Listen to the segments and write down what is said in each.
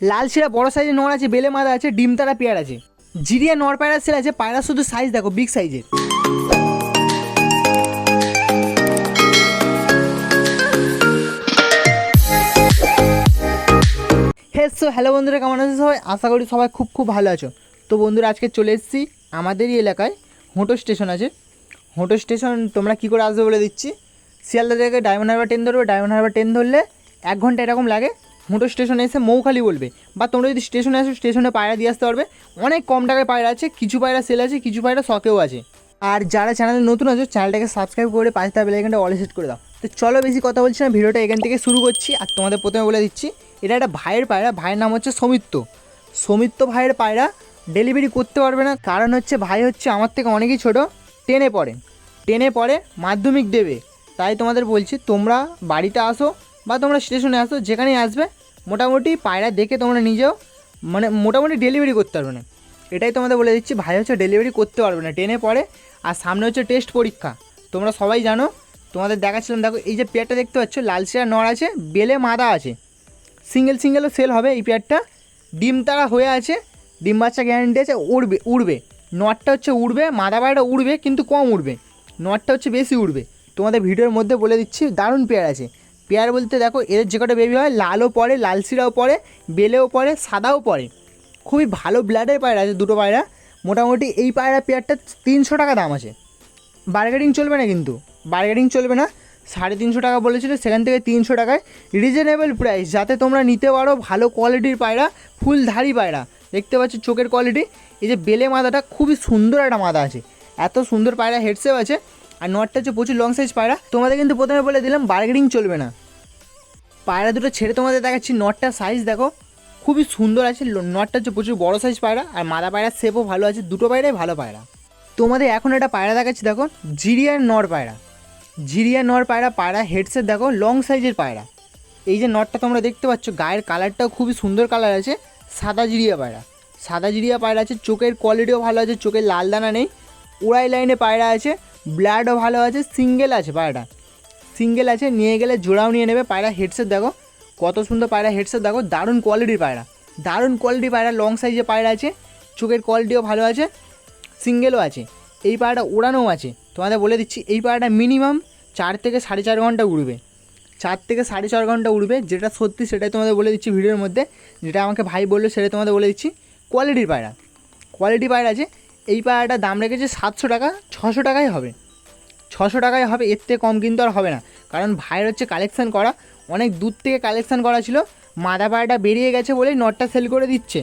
লাল শিরা বড় সাইজের নর আছে, বেলে মাদা আছে, ডিম তারা পেয়ার আছে। জিরিয়া নর পায়রা সেল আছে, পায়রা শুধু সাইজ দেখো বিগ সাইজের সো হ্যালো বন্ধুরা, কেমন আছো সবাই? আশা করি সবাই খুব খুব ভালো আছো। তো বন্ধুরা, আজকে চলে এসেছি আমাদেরই এলাকায় হোটো স্টেশন আছে। হোটো স্টেশন তোমরা কী করে আসবে বলে দিচ্ছি? শিয়ালদা থেকে ডায়মন্ড হারবার ট্রেন ধরবে ডায়মন্ড হারবার ট্রেন ধরলে এক ঘণ্টা এরকম লাগে। হোটো স্টেশনে এসে মৌখালি বলবে। বা তোমরা যদি স্টেশনে আসো, স্টেশনে পায়রা দিয়ে আসতে পারবে। অনেক কম টাকায় পায়রা আছে, কিছু পায়রা সেল আছে, কিছু পায়রা শখেও আছে। আর যারা চ্যানেলে নতুন আছো চ্যানেলটাকে সাবস্ক্রাইব করে পাঁচটা বেলাইকানটা অল সেট করে দাও। তো চলো বেশি কথা বলছি না, ভিডিওটা এখান থেকে শুরু করছি। আর তোমাদের প্রথমে বলে দিচ্ছি, এটা একটা ভাইয়ের পায়রা, ভাইয়ের নাম হচ্ছে সৌমিত্র। সৌমিত্র ভাইয়ের পায়রা ডেলিভারি করতে পারবে না, কারণ হচ্ছে ভাই হচ্ছে আমার থেকে অনেকই ছোট টেনে পড়ে। টেনে পড়ে মাধ্যমিক দেবে। তাই তোমাদের বলছি, তোমরা বাড়িতে আসো বা তোমরা স্টেশনে আসো, যেখানেই আসবে, মোটামুটি পায়রা দেখে তোমরা নিজেও মানে মোটামুটি ডেলিভারি করতে পারবে না। এটাই তোমাদের বলে দিচ্ছি, ভাই হচ্ছে ডেলিভারি করতে পারবে না। টেনে পড়ে, আর সামনে হচ্ছে টেস্ট পরীক্ষা। তোমরা সবাই জানো, তোমাদের দেখাচ্ছিলাম, দেখো, এই যে পেয়ারটা দেখতে পাচ্ছ, লাল শিরা নড় আছে, বেলে মাদা আছে। সিঙ্গেল সিঙ্গেলও সেল হবে এই পেয়ারটা। ডিম তারা হয়ে আছে, ডিম বাচ্চা গ্যারান্টি আছে, উড়বে উড়বে। নটটা হচ্ছে উড়বে, মাদা পায়রাটা উড়বে, কিন্তু কম উড়বে। নটটা হচ্ছে বেশি উড়বে। তোমাদের ভিডিওর মধ্যে বলে দিচ্ছি, দারুণ পেয়ার আছে। পেয়ার বলতে দেখো এদের যে কটা বেবি হয়, লালও পড়ে লাল শিরাও পড়ে, বেলেও পড়ে, সাদাও পড়ে। খুবই ভালো ব্লাডের পায়রা আছে দুটো পায়রা। মোটামুটি এই পায়রা পেয়ারটা তিনশো টাকা দাম আছে। বার্গেটিং চলবে না কিন্তু। বার্গেটিং চলবে না। সাড়ে তিনশো টাকা বলেছিল, সেখান থেকে তিনশো টাকায়। রিজনেবল প্রাইস যাতে তোমরা নিতে পারো ভালো কোয়ালিটির পায়রা, ফুলধারি পায়রা। দেখতে পাচ্ছ চোখের কোয়ালিটি এই যে বেলে মাদাটা খুবই সুন্দর একটা মাদা আছে। এত সুন্দর পায়রা হেডসেপ আছে। আর নটটা হচ্ছে প্রচুর লং সাইজ পায়রা, তোমাদের কিন্তু প্রথমে বলে দিলাম বার্গেনিং চলবে না। পায়রা দুটো ছেড়ে তোমাদের দেখাচ্ছি নটটার সাইজ দেখো। খুবই সুন্দর আছে নটটা হচ্ছে প্রচুর বড় সাইজ পায়রা, আর মাদা পায়রার শেপও ভালো আছে, দুটো পায়রাই ভালো পায়রা। তোমাদের এখন একটা পায়রা দেখাচ্ছি, দেখো, জিরিয়ার নর পায়রা। জিরিয়া নর পায়রা পায়রা হেডসেট দেখো লং সাইজের পায়রা। এই যে নটটা তোমরা দেখতে পাচ্ছ, গায়ের কালারটাও খুবই সুন্দর কালার আছে, সাদা জিরিয়া পায়রা। সাদা জিরিয়া পায়রা আছে, চোখের কোয়ালিটিও ভালো আছে চোখের লাল দানা নেই, উড়াই লাইনে পায়রা আছে ব্লাডও ভালো আছে, সিঙ্গেল আছে পায়রাটা। সিঙ্গেল আছে, নিয়ে গেলে জোড়াও নিয়ে নেবে। পায়রা হেডসেট দেখো, কত সুন্দর পায়রা হেডসেট দেখো, দারুণ কোয়ালিটির পায়রা। দারুণ কোয়ালিটির পায়রা লং সাইজের পায়রা আছে, চোখের কোয়ালিটিও ভালো আছে, সিঙ্গেলও আছে। এই পায়রাটা ওড়ানোও আছে। তোমাদের বলে দিচ্ছি, এই পায়রাটা মিনিমাম চার থেকে সাড়ে চার ঘণ্টা উড়বে। চার থেকে সাড়ে চার ঘণ্টা উড়বে, যেটা সত্যি সেটাই তোমাদের বলে দিচ্ছি ভিডিওর মধ্যে। যেটা আমাকে ভাই বলল সেটা তোমাদের বলে দিচ্ছি। কোয়ালিটির পায়রা। কোয়ালিটি পায়রা আছে এই পায়রাটার দাম রেখেছে সাতশো টাকা, ছশো টাকাই হবে। ছশো টাকায় হবে, এর থেকে কম কিন্তু আর হবে না। কারণ ভাইয়ের হচ্ছে কালেকশান করা, অনেক দূর থেকে কালেকশান করা ছিল। মাদা পায়রাটা বেরিয়ে গেছে বলেই নটটা সেল করে দিচ্ছে।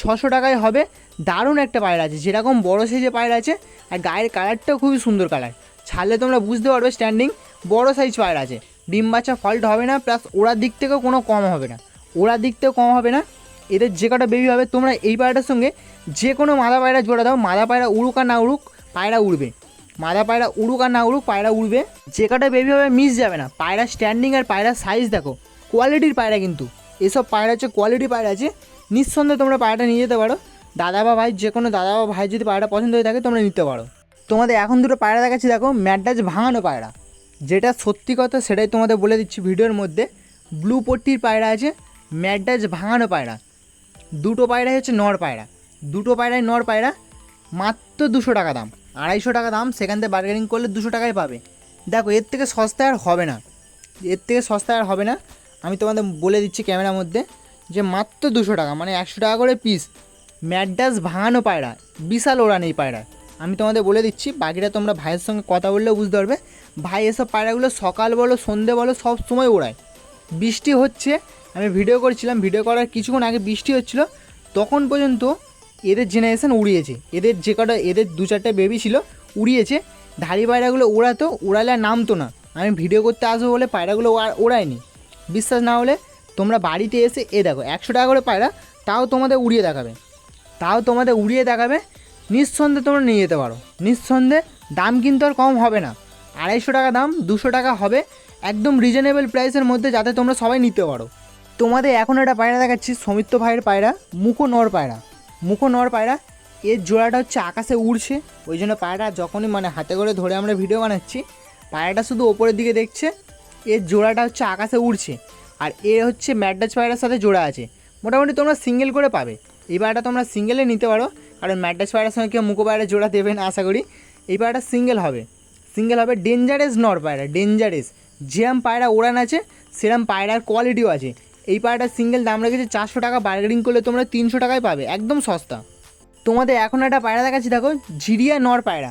ছশো টাকায় হবে, দারুণ একটা পায়রা আছে, যেরকম বড় সাইজের পায়রা আছে, আর গায়ের কালারটাও খুবই সুন্দর কালার ছাড়লে তোমরা বুঝতে পারবে স্ট্যান্ডিং বড় সাইজ পায়রা আছে। ডিম বাচ্চা ফল্ট হবে না প্লাস ওড়ার দিক থেকেও কোনো কম হবে না। ওড়ার দিক থেকেও কম হবে না। এদের যে কটা বেবি হবে, তোমরা এই পায়রাটার সঙ্গে যে কোনো মাদা পায়রা জোড়া দাও। মাদা পায়রা উড়ুক আর না উড়ুক, পায়রা উড়বে। মাদা পায়রা উড়ুক আর না উড়ুক, পায়রা উড়বে। যে কটা বেবি হবে মিস যাবে না। পায়রা স্ট্যান্ডিং আর পায়রা সাইজ দেখো কোয়ালিটির পায়রা কিন্তু। এসব পায়রা হচ্ছে কোয়ালিটি পায়রা আছে। নিঃসন্দেহে তোমরা পায়রাটা নিয়ে যেতে পারো। দাদা বা ভাই যে কোনো দাদা বা ভাই যদি পায়রাটা পছন্দ হয়ে থাকে, তোমরা নিতে পারো। তোমাদের এখন দুটো পায়রা দেখাচ্ছি, দেখো ম্যাডাজ ভাঙানো পায়রা। যেটা সত্যি কথা, সেটাই তোমাদের বলে দিচ্ছি ভিডিওর মধ্যে। ব্লু পট্টির পায়রা আছে ম্যাডাজ ভাঙানো পায়রা। দুটো পায়রাই হচ্ছে নর পায়রা। দুটো পায়রাই নর পায়রা মাত্র দুশো টাকা দাম। আড়াইশো টাকা দাম, সেখান থেকে বার্গেনিং করলে দুশো টাকায় পাবে। দেখো, এর থেকে সস্তায় আর হবে না। এর থেকে সস্তায় আর হবে না। আমি তোমাদের বলে দিচ্ছি ক্যামেরার মধ্যে যে মাত্র দুশো টাকা মানে একশো টাকা করে পিস ম্যাডাস ভাঙানো পায়রা, বিশাল ওড়ান এই পায়রা। আমি তোমাদের বলে দিচ্ছি, বাকিটা তোমরা ভাইয়ের সঙ্গে কথা বললেও বুঝতে পারবে। ভাই, এসব পায়রাগুলো সকাল বলো, সন্ধে বলো, সব সময় ওড়ায়। বৃষ্টি হচ্ছে আমি ভিডিও করছিলাম ভিডিও করার কিছুক্ষণ আগে বৃষ্টি হচ্ছিল, তখন পর্যন্ত এদের জেনারেশান উড়িয়েছে। এদের যে কটা, এদের দু চারটে বেবি ছিল, উড়িয়েছে। ধাড়ি পায়রাগুলো উড়াতো উড়ালে আর নামতো না। আমি ভিডিও করতে আসব বলে পায়রাগুলো ওড়ায়নি। বিশ্বাস না হলে তোমরা বাড়িতে এসে, এ দেখো, একশো টাকা করে পায়রা, তাও তোমাদের উড়িয়ে দেখাবে। তাও তোমাদের উড়িয়ে দেখাবে, নিঃসন্দেহে তোমরা নিয়ে যেতে পারো। নিঃসন্দেহে দাম কিন্তু আর কম হবে না। আড়াইশো টাকা দাম, দুশো টাকা হবে, একদম রিজনেবল প্রাইসের মধ্যে যাতে তোমরা সবাই নিতে পারো। তোমাদের এখন একটা পায়রা দেখাচ্ছি, সমিত্র ভাইয়ের পায়রা মুখো নর পায়রা। মুখো নর পায়রা, এর জোড়াটা হচ্ছে আকাশে উড়ছে, ওই জন্য পায়রা যখনই মানে হাতে করে ধরে আমরা ভিডিও বানাচ্ছি, পায়রাটা শুধু ওপরের দিকে দেখছে, এর জোড়াটা হচ্ছে আকাশে উড়ছে, আর এ হচ্ছে ম্যাডাজ পায়রার সাথে জোড়া আছে। মোটামুটি তোমরা সিঙ্গেল করে পাবে। এই পায়রাটা তোমরা সিঙ্গেলে নিতে পারো, কারণ ম্যাড্রাস পায়রার সঙ্গে কেউ মুখো পায়রা জোড়া দেবে না, আশা করি। এই পায়রাটা সিঙ্গেল হবে। সিঙ্গেল হবে ডেঞ্জারেস নর পায়রা ডেঞ্জারেস যেরম পায়রা ওড়ান আছে, সেরম পায়রার কোয়ালিটিও আছে। এই পায়রাটার সিঙ্গেল দাম রেখেছে চারশো টাকা বার্গেনিং করলে তোমরা তিনশো টাকায় পাবে, একদম সস্তা। তোমাদের এখন একটা পায়রা দেখাচ্ছি, দেখো, জিরিয়া নর পায়রা।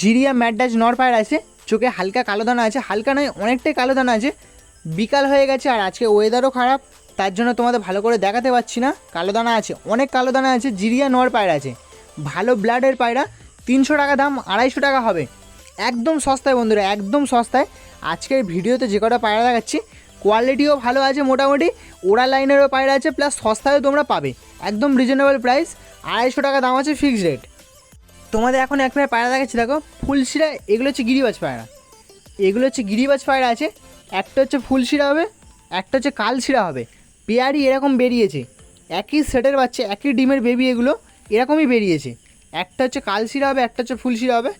জিরিয়া ম্যাডাজ নর পায়রা আছে, চোখে হালকা কালো দানা আছে, হালকা নয়, অনেকটাই কালো দানা আছে। বিকাল হয়ে গেছে আর আজকে ওয়েদারও খারাপ, তার জন্য তোমাদের ভালো করে দেখাতে পারছি না। কালো দানা আছে, অনেক কালো দানা আছে, জিরিয়া নর পায়রা আছে। ভালো ব্লাডের পায়রা, তিনশো টাকা দাম, আড়াইশো টাকা হবে। একদম সস্তায় বন্ধুরা, একদম সস্তায়। আজকের ভিডিওতে যে কটা পায়রা দেখাচ্ছি কোয়ালিটিও ভালো আছে মোটামুটি, ওড়া লাইনেরও পায়রা আছে প্লাস সস্তায়ও তোমরা পাবে। একদম রিজনেবল প্রাইস আড়াইশো টাকা দাম আছে ফিক্সড রেট তোমাদের এখন এক প্যার পায়রা দেখাচ্ছি, দেখো, ফুলশিরা, এগুলো হচ্ছে গিরিবাজ পায়রা। এগুলো হচ্ছে গিরিবাজ পায়রা আছে, একটা হচ্ছে ফুলশিরা হবে, একটা হচ্ছে কালশিরা হবে। পেয়ারি এরকম বেরিয়েছে, একই সেটের বাচ্চা, একই ডিমের বেবি এগুলো এরকমই বেরিয়েছে। একটা হচ্ছে কালশিরা হবে, একটা হচ্ছে ফুলশিরা হবে।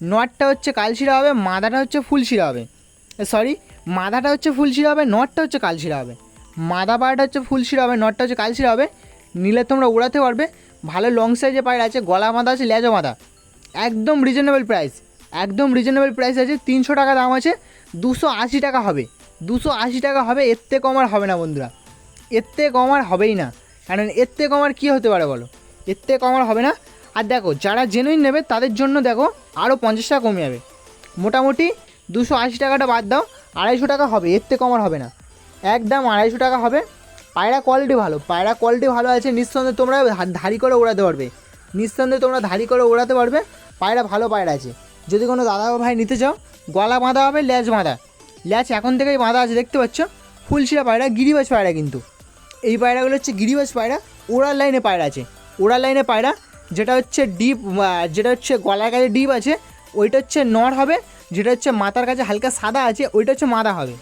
নটটা হচ্ছে কালশিরা হবে, মাদাটা হচ্ছে ফুলশিরা হবে। সরি মাদাটা হচ্ছে ফুল ফুলশিরা হবে, নটটা হচ্ছে কাল কালশিরা হবে। মাদা পায়রাটা হচ্ছে ফুল ফুলশিরা হবে, নটটা হচ্ছে কাল কালশিরা হবে। নিলে তোমরা উড়াতে পারবে। ভালো লং সাইজে পায়রা আছে, গলা মাদা আছে, লেজা মাদা। একদম রিজনেবল প্রাইস একদম রিজনেবল প্রাইস আছে, তিনশো টাকা দাম আছে, দুশো আশি টাকা হবে। দুশো আশি টাকা হবে, এর থেকে কম আর হবে না বন্ধুরা। এর থেকে কম আর হবেই না। কারণ এর থেকে কম আর কী হতে পারে বলো? এর থেকে কম আর হবে না। আর দেখো, যারা জেনুইন নেবে, তাদের জন্য দেখো আরও পঞ্চাশ টাকা কমে যাবে। মোটামুটি দুশো আশি টাকাটা বাদ দাও, আড়াইশো টাকা হবে, এর থেকে কম আর হবে না। একদম আড়াইশো টাকা হবে। পায়রা কোয়ালিটি ভালো, পায়রা কোয়ালিটি ভালো আছে, নিঃসন্দেহে তোমরা ধারি করে ওড়াতে পারবে। নিঃসন্দেহে তোমরা ধারি করে ওড়াতে পারবে, পায়রা ভালো পায়রা আছে। যদি কোনো দাদা ভাই নিতে চাও, গলা বাঁধা হবে, ল্যাচ বাঁধা। ল্যাচ এখন থেকেই বাঁধা আছে, দেখতে পাচ্ছ? ফুলশিরা পায়রা, গিরিবাজ পায়রা কিন্তু। এই পায়রাগুলো হচ্ছে গিরিবাজ পায়রা, ওড়ার লাইনে পায়রা আছে। ওড়ার লাইনে পায়রা, যেটা হচ্ছে ডিপ যেটা হচ্ছে গলার কাছে ডিপ আছে, ওইটা হচ্ছে নর হবে যেটা হচ্ছে মাথার কাছে হালকা সাদা আছে, ওইটা হচ্ছে মাদা হবে।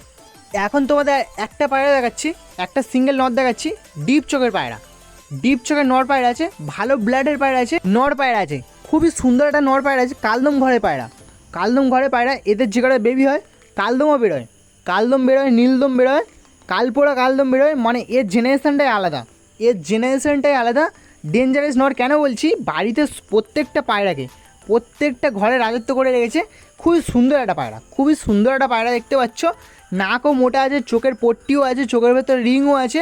এখন তোমাদের একটা পায়রা দেখাচ্ছি, একটা সিঙ্গেল নর দেখাচ্ছি ডিপ চোখের পায়রা। ডিপ চোখের নর পায়রা আছে, ভালো ব্লাডের পায়রা আছে, নর পায়রা আছে। খুবই সুন্দর একটা নর পায়রা আছে, কালদম ঘরে পায়রা। কালদম ঘরে পায়রা, এদের যে কটা বেবি হয়, কালদমও বেরোয়। কালদম বেরোয়, নীলদম বেরোয়, কালপোড়া কালদম বেরোয় মানে এর জেনারেশনটাই আলাদা। এর জেনারেশনটাই আলাদা। ডেঞ্জারাস নট কেন বলছি? বাড়িতে প্রত্যেকটা পায়রাকে প্রত্যেকটা ঘরে রাজত্ব করে রেখেছে। খুবই সুন্দর একটা পায়রা, খুবই সুন্দর একটা পায়রা দেখতে পাচ্ছ। নাকও মোটা আছে, চোখের পট্টিও আছে, চোখের ভেতর রিংও আছে,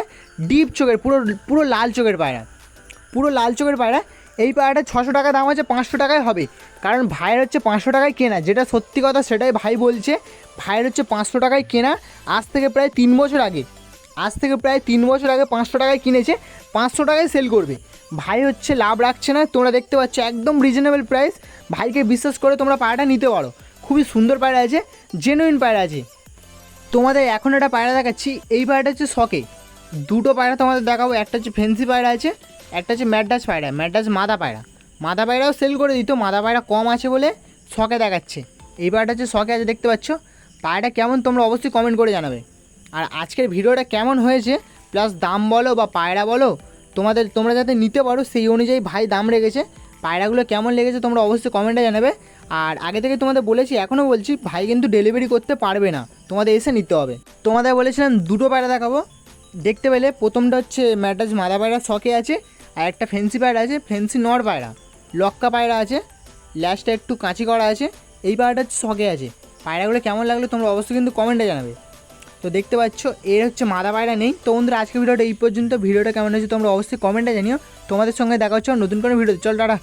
ডিপ চোখের, পুরো পুরো লাল চোখের পায়রা, পুরো লাল চোখের পায়রা। এই পায়রাটা ছশো টাকা দাম আছে পাঁচশো টাকায় হবে। কারণ ভাইয়ের হচ্ছে পাঁচশো টাকায় কেনা, যেটা সত্যি কথা সেটাই ভাই বলছে। ভাইয়ের হচ্ছে পাঁচশো টাকায় কেনা, আজ থেকে প্রায় তিন বছর আগে। আজ থেকে প্রায় তিন বছর আগে পাঁচশো টাকায় কিনেছে, পাঁচশো টাকায় সেল করবে। ভাই হচ্ছে লাভ রাখছে না, তোমরা দেখতে পাচ্ছ একদম রিজনেবল প্রাইস ভাইকে বিশ্বাস করে তোমরা পায়রাটা নিতে পারো। খুবই সুন্দর পায়রা আছে জেনুইন পায়রা আছে। তোমাদের এখন একটা পায়রা দেখাচ্ছি, এই পায়রাটা হচ্ছে শখে দুটো পায়রা তোমাদের দেখাবো, একটা হচ্ছে ফেন্সি পায়রা আছে, একটা হচ্ছে ম্যাডাস পায়রা ম্যাডাস মাদা পায়রা। মাদা পায়রাও সেল করে দিত, মাদা পায়রা কম আছে বলে শখে দেখাচ্ছে। এই পায়রাটা হচ্ছে শখে আছে, দেখতে পাচ্ছ? পায়রাটা কেমন তোমরা অবশ্যই কমেন্ট করে জানাবে। আর আজকের ভিডিওটা কেমন হয়েছে? প্লাস দাম বলো বা পায়রা বলো, তোমাদের, তোমরা যাতে নিতে পারো সেই অনুযায়ী ভাই দাম রেখেছে। পায়রাগুলো কেমন লেগেছে তোমরা অবশ্যই কমেন্টে জানাবে। আর আগে থেকে তোমাদের বলেছি, এখনও বলছি, ভাই কিন্তু ডেলিভারি করতে পারবে না। তোমাদের এসে নিতে হবে। তোমাদের বলেছিলাম দুটো পায়রা দেখাবো। দেখতে পেলে প্রথমটা হচ্ছে ম্যাটাজ মাদা পায়রা শখে আছে, আর একটা ফেন্সি পায়রা আছে, ফেন্সি নর পায়রা। লক্কা পায়রা আছে ল্যাশটা একটু কাঁচি করা আছে, এই পায়রাটা হচ্ছে শখে আছে। পায়রাগুলো কেমন লাগল তোমরা অবশ্যই কিন্তু কমেন্টে জানাবে। তো দেখতে পাচ্ছ, এর হচ্ছে মাদা পায়রা নেই। তো বন্ধুরা আজকে ভিডিওটা এই পর্যন্ত। ভিডিওটা কেমন হয়েছে তোমরা অবশ্যই কমেন্টে জানিও। তোমাদের সঙ্গে দেখা হচ্ছে নতুন কোনো ভিডিও চল, টাটা।